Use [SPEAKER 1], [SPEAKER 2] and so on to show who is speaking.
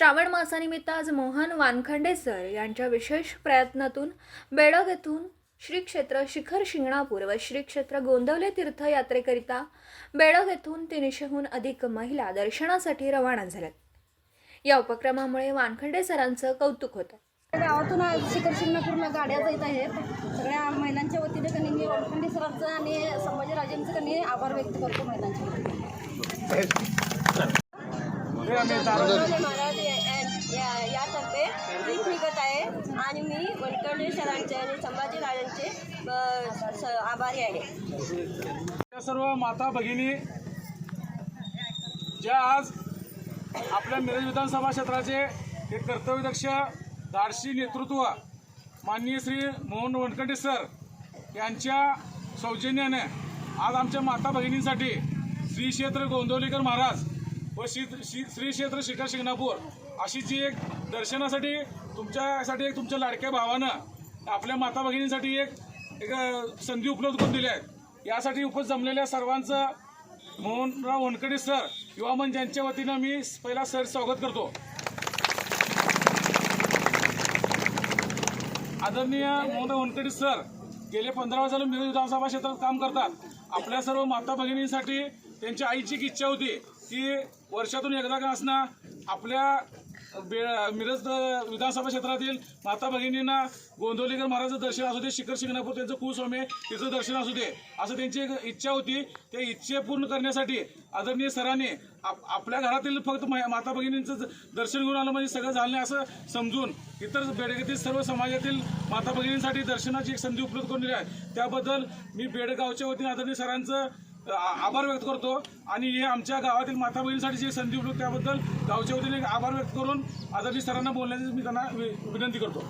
[SPEAKER 1] श्रावण मासानिमित्त आज मोहन वानखंडे सर यांच्या विशेष प्रयत्नातून बेडग येथून श्री क्षेत्र शिखर शिंगणापूर व श्री क्षेत्र गोंदवले तीर्थयात्रेकरिता बेडग येथून तीनशेहून अधिक महिला दर्शनासाठी रवाना झाल्यात. या उपक्रमामुळे वानखंडे सरांचं कौतुक होतं.
[SPEAKER 2] गावातून आज शिखर शिंगणापूरला गाड्या जात आहेत. सगळ्या महिलांच्या वतीने कनी मी वनखंडे सरांचं आणि संभाजीराजेंचं कनी आभार व्यक्त करतो महिलांच्या वतीने.
[SPEAKER 3] या- यातर्फे ट्रीप निघत आहे आणि मी वनकर्णे सरांचे आणि संभाजीराजांचे आभारी आहे.
[SPEAKER 4] त्या सर्व माता भगिनी ज्या आज आपल्या मिरज विधानसभा क्षेत्राचे हे कर्तव्यदक्ष धाडसी नेतृत्व माननीय श्री मोहन वनकटे सर यांच्या सौजन्याने आज आमच्या माता भगिनींसाठी श्री क्षेत्र गोंदवलीकर महाराज व श्री श्री श्री क्षेत्र शिखर शिंगणापूर अशी जी एक दर्शनासाठी तुमच्यासाठी एक तुमच्या लाडक्या भावानं आपल्या माता भगिनींसाठी एक एक संधी उपलब्ध करून दिल्या आहेत यासाठी उपस्थित जमलेल्या सर्वांचं मोहनराव होनकडे सर युवा मंच यांच्या वतीनं मी पहिला सर स्वागत करतो. आदरणीय मोहनराव वनकडे सर गेले पंधरा वर्ष झाले मिरज विधानसभा क्षेत्रात काम करतात. आपल्या सर्व माता भगिनींसाठी त्यांच्या आईची एक इच्छा होती. की वर्षातून एकदा का असणार आपल्या बे मिरज विधानसभा क्षेत्रातील माता भगिनींना गोंदवलीकर महाराजचं दर्शन असू दे शिखर शिंगणापूर त्यांचं कुस्वामी तिचं दर्शन असू दे असं त्यांची एक इच्छा होती. त्या इच्छे पूर्ण करण्यासाठी आदरणीय सरांनी आप आपल्या घरातील फक्त माता भगिनींचं दर्शन घेऊन आलं म्हणजे सगळं झालं नाही असं समजून इतर बेडगेतील सर्व समाजातील माता भगिनींसाठी दर्शनाची एक संधी उपलब्ध करून दिली आहे. त्याबद्दल मी बेडगावच्या वतीने आदरणीय सरांचं आभार व्यक्त करतो. आणि हे आमच्या गावातील माता बहिणीसाठी जी संधी उपलब्ध त्याबद्दल गावच्या वतीने एक आभार व्यक्त करून आदरणीय सरांना बोलण्याची मी त्यांना वि- विनंती करतो.